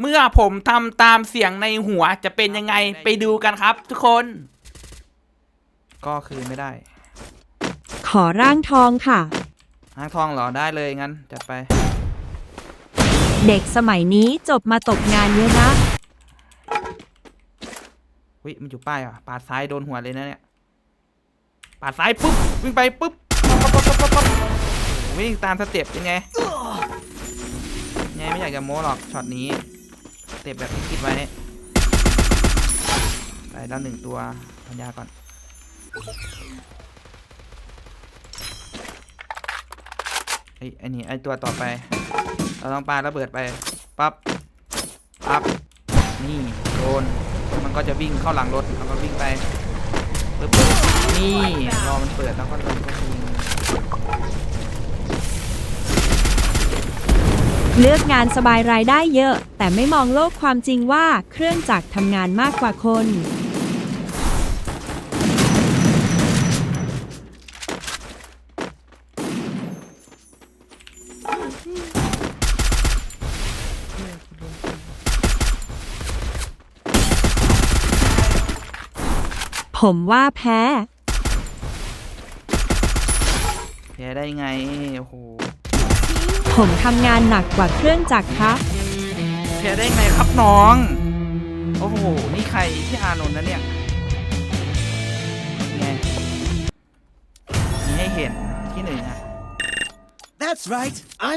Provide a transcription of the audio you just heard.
เมื่อผมทำตามเสียงในหัวจะเป็นยังไงไปดูกันครับ ทุกคน ก็คือไม่ได้ขอร่างทองค่ะ หางทองเหรอได้เลยงั้นจัดไป เด็กสมัยนี้จบมาตกงานเยอะนะ วิมันอยู่ป้ายอะปาดซ้ายโดนหัวเลยนะเนี่ยปาดซ้ายปุ๊บวิ่งไปปุ๊บปั๊บปั๊บปั๊บปั๊บปั๊บโอ้โหวิ่งตามสเต็ปยังไงยังไงไม่อยากจะโม้หรอกช็อตนี้สเต็ปแบบที่คิดไว้ไปแล้วหนึ่งตัวพันยาก่อนไอ้ไอ้นี่ไอ้ตัวต่อไป เราต้องปาระเบิดไปปั๊บปั๊บนี่โดนมันก็จะวิ่งเข้าหลังรถแล้วก็วิ่งไปปึ๊บปึ๊บนี่รอมันเปิดแล้วก็โดนก็ยิง เลือกงานสบายรายได้เยอะ แต่ไม่มองโลกความจริงว่าเครื่องจักรทำงานมากกว่าคน ผมว่าแพ้ แพ้ได้ไง โอ้โห ผมทำงานหนักกว่าเครื่องจักรครับแพ้ได้ไงครับน้อง โอ้โห นี่ใครที่อานนท์นะเนี่ยไงมีให้เห็นที่หนึ่งอะ That's right. I'm